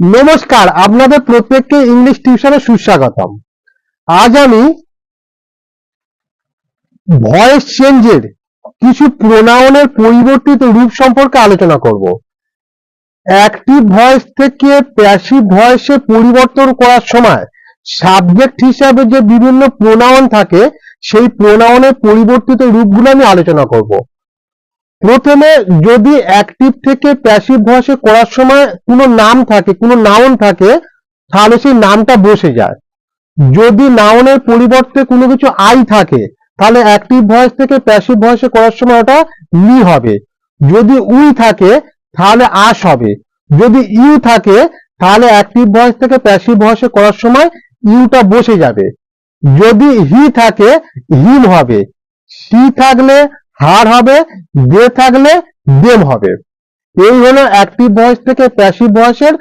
নমস্কার, আপনাদের প্রত্যেককে ইংলিশ টিউশনে সুস্বাগতম। আজ আমি ভয়েস চেঞ্জের কিছু প্রোনাউনের পরিবর্তিত রূপ সম্পর্কে আলোচনা করব। অ্যাক্টিভ ভয়েস থেকে প্যাসিভ ভয়েসে পরিবর্তন করার সময় সাবজেক্ট হিসাবে যে বিভিন্ন প্রোনাউন থাকে, সেই প্রোনাউনের পরিবর্তিত রূপগুলো আমি আলোচনা করব। প্রথমে যদি অ্যাক্টিভ থেকে প্যাসিভ ভয়েসে করার সময় কোনো নাম থাকে, কোনো নাউন থাকে, তাহলে সেই নামটা বসে যায়। যদি নাউনের পরিবর্তে কোনো কিছু আই থাকে, তাহলে অ্যাক্টিভ ভয়েস থেকে প্যাসিভ ভয়েসে করার সময় ওটা লি হবে। যদি উই থাকে, তাহলে আস হবে। যদি ইউ থাকে, তাহলে অ্যাক্টিভ ভয়েস থেকে প্যাসিভ ভয়েসে করার সময় ইউটা বসে যাবে। যদি হি থাকে, হিম হবে। সি থাকলে হার হবে দে থাকলে দেম হবে। এই হলো অ্যাক্টিভ ভয়েস থেকে প্যাসিভ ভয়েসের